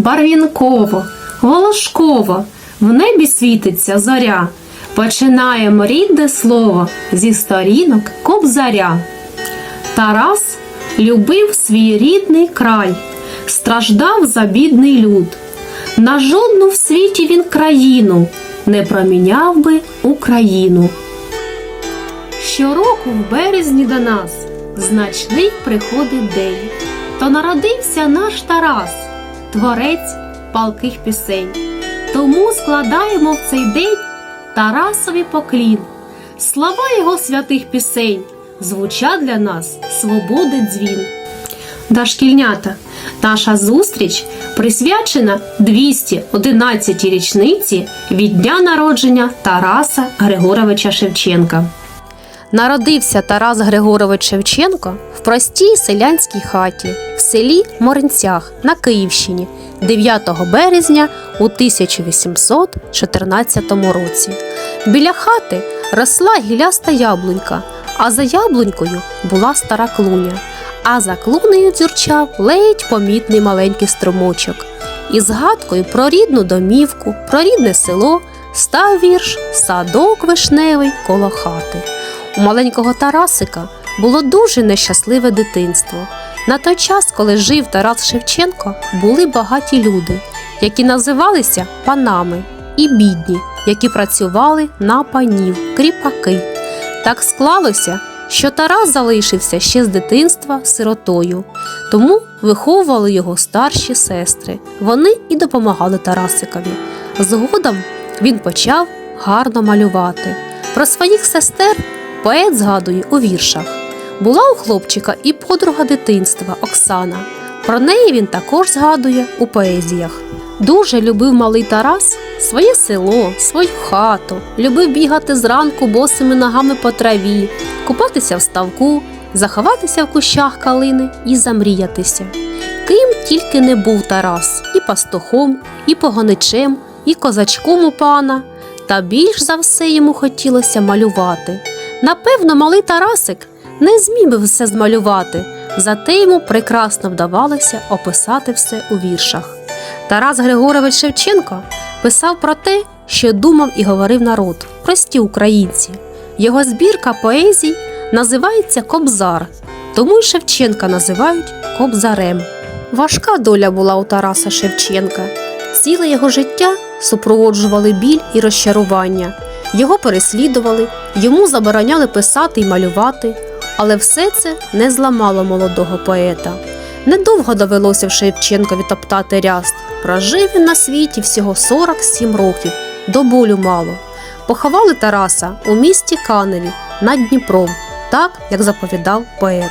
барвінково, волошково, в небі світиться зоря. Починаємо рідне слово зі сторінок кобзаря. Тарас любив свій рідний край, страждав за бідний люд. На жодну в світі він країну не проміняв би Україну. Щороку в березні до нас значний приходить день. То народився наш Тарас, творець палких пісень. Тому складаємо в цей день Тарасові поклін. Слова його святих пісень звучать для нас свободи дзвін. Дошкільнята, наша зустріч присвячена 211 річниці від дня народження Тараса Григоровича Шевченка. Народився Тарас Григорович Шевченко в простій селянській хаті в селі Моринцях на Київщині 9 березня у 1814 році. Біля хати росла гіляста яблунька, а за яблунькою була стара клуня, а за клунею дзюрчав ледь помітний маленький струмочок. І згадкою про рідну домівку, про рідне село став вірш Садок вишневий коло хати. У маленького Тарасика було дуже нещасливе дитинство. На той час, коли жив Тарас Шевченко, були багаті люди, які називалися панами, і бідні, які працювали на панів, кріпаки. Так склалося, що Тарас залишився ще з дитинства сиротою, тому виховували його старші сестри. Вони і допомагали Тарасикові. Згодом він почав гарно малювати. Про своїх сестер поет згадує у віршах. Була у хлопчика і подруга дитинства Оксана. Про неї він також згадує у поезіях. Дуже любив малий Тарас своє село, свою хату, любив бігати зранку босими ногами по траві, купатися в ставку, заховатися в кущах калини і замріятися. Ким тільки не був Тарас і пастухом, і погоничем, і козачком у пана. Та більш за все йому хотілося малювати. Напевно, малий Тарасик не зміг все змалювати, зате йому прекрасно вдавалося описати все у віршах. Тарас Григорович Шевченко писав про те, що думав і говорив народ, прості українці. Його збірка поезій називається Кобзар, тому й Шевченка називають Кобзарем. Важка доля була у Тараса Шевченка. Ціле його життя супроводжували біль і розчарування. Його переслідували, йому забороняли писати і малювати, але все це не зламало молодого поета. Недовго довелося в Шевченкові топтати ряст. Прожив він на світі всього 47 років, до болю мало. Поховали Тараса у місті Каневі над Дніпром, так як заповідав поет.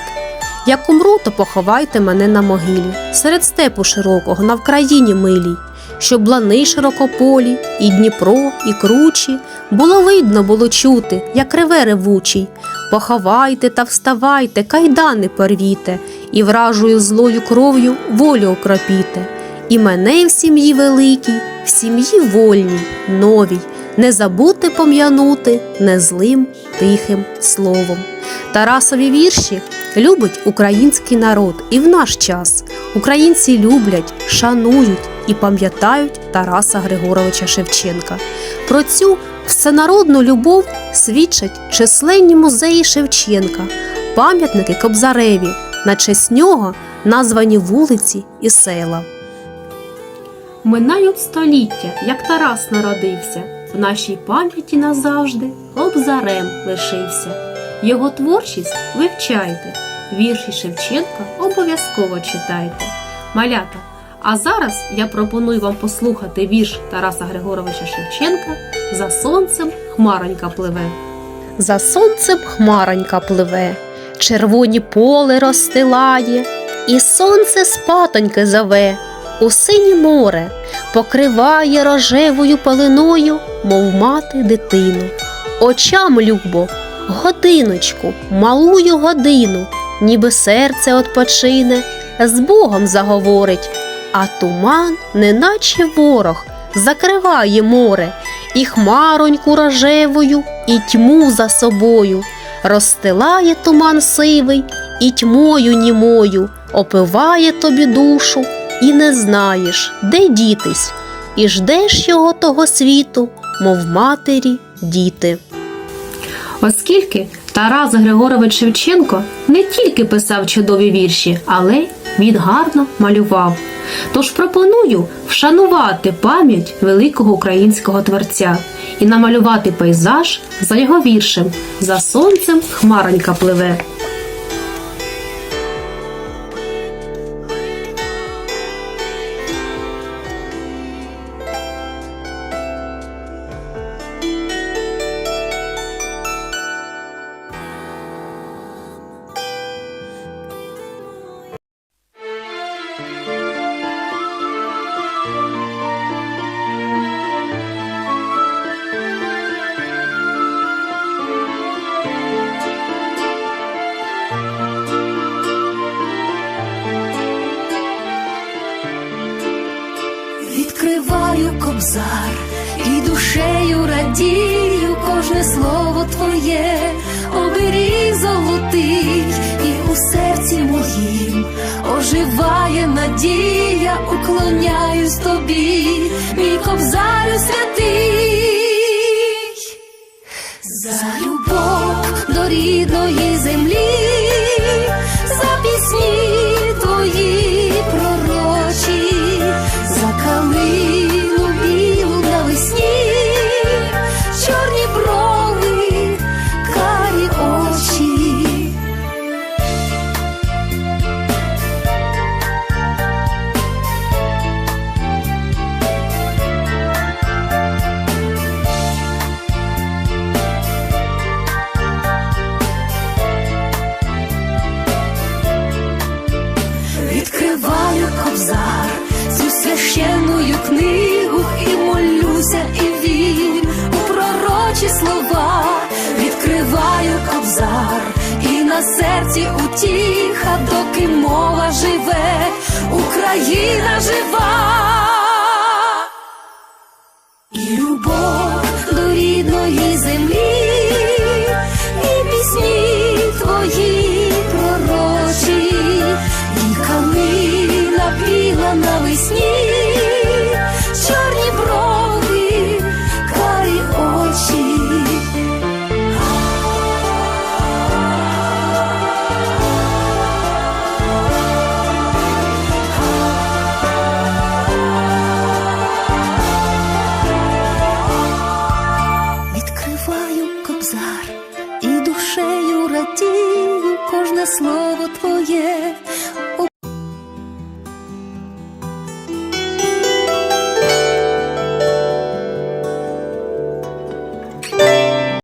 Як умру, то поховайте мене на могилі, серед степу широкого, на Вкраїні милій, щоб лани широкополі, і Дніпро, і кручі, було видно, було чути, як реве ревучий. Поховайте та вставайте, кайдани порвіте, і вражою злою кров'ю волю окропіте. І мене в сім'ї великій, в сім'ї вольній, новій, не забудьте пом'янути незлим тихим словом. Тарасові вірші любить український народ і в наш час. Українці люблять, шанують і пам'ятають Тараса Григоровича Шевченка. Про цю всенародну любов свідчать численні музеї Шевченка, пам'ятники Кобзареві, на честь нього названі вулиці і села. Минають століття, як Тарас народився, в нашій пам'яті назавжди Кобзарем лишився. Його творчість вивчайте, вірші Шевченка обов'язково читайте. Малята, а зараз я пропоную вам послухати вірш Тараса Григоровича Шевченка За сонцем хмаронька пливе. За сонцем хмаронька пливе, червоні поле розстилає, і сонце спатоньки зове, у синє море покриває рожевою пеленою, мов мати дитину. Очам любо, годиночку, малую годину, ніби серце отпочине, з Богом заговорить, а туман, неначе ворог, закриває море, і хмароньку рожевою, і тьму за собою, розстилає туман сивий, і тьмою німою, опиває тобі душу, і не знаєш, де дітись, і ждеш його того світу, мов матері діти. Оскільки Тарас Григорович Шевченко не тільки писав чудові вірші, але він гарно малював. Тож пропоную вшанувати пам'ять великого українського творця і намалювати пейзаж за його віршем За сонцем хмаронька пливе. Відкриваю кобзар і душею радію кожне слово твоє, оберіг золотий, і у серці моїм оживає надія, уклоняюсь тобі, мій слова. Відкриваю кобзар, і на серці утіха, доки мова живе, Україна жива. Відкриваю і душею радію кожне слово твоє,